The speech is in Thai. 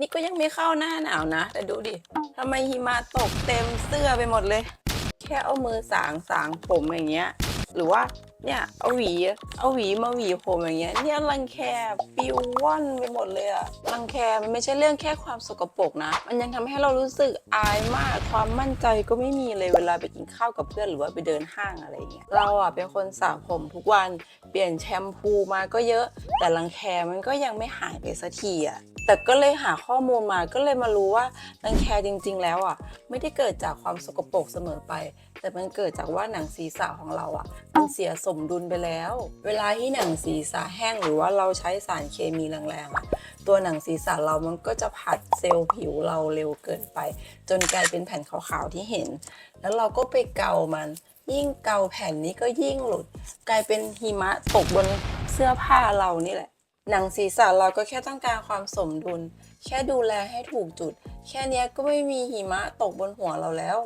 นี่ก็ยังไม่เข้าหน้าหนาวนะ แต่ดูดิทำไมหิมะตกเต็มเสื้อไปหมดเลย แค่เอามือสางสางผมอย่างเงี้ย หรือว่า เนี่ยเอาหวีเอาหวีมาหวีผมอย่างเงี้ยเนี่ยรังแคปิวว่อนไปหมดเลยอะรังแคมันไม่ใช่เรื่องแค่ความสกปรกนะ มันยังทำให้เรารู้สึกอายมากความมั่นใจก็ไม่มีเลยเวลาไปกินข้าวกับเพื่อนหรือว่าไปเดินห้างอะไรเงี้ยเราอะเป็นคนสระผมทุกวันเปลี่ยนแชมพูมาก็เยอะ แต่รังแคมันก็ยังไม่หายไปสักทีอะแต่ก็เลยหาข้อมูลมาก็เลยมารู้ว่ารังแคจริง ๆ แล้วอะ ไม่ได้เกิดจากความสกปรกเสมอไป แต่มันเกิดจากว่าหนังศีรษะของเราอะ เสียสมดุลไปแล้ว เวลาที่หนังศีรษะแห้งหรือว่าเราใช้สารเคมีแรงๆตัวหนังศีรษะเรามันก็จะผัดเซลล์ผิวเราเร็วเกินไป จนกลายเป็นแผ่นขาวๆที่เห็น แล้วเราก็ไปเกามัน ยิ่งเกาแผ่นนี้ก็ยิ่งหลุด กลายเป็นหิมะตกบนเสื้อผ้าเรานี่แหละ หนังศีรษะเราก็แค่ต้องการความสมดุล แค่ดูแลให้ถูกจุด แค่นี้ก็ไม่มีหิมะตกบนหัวเราแล้ว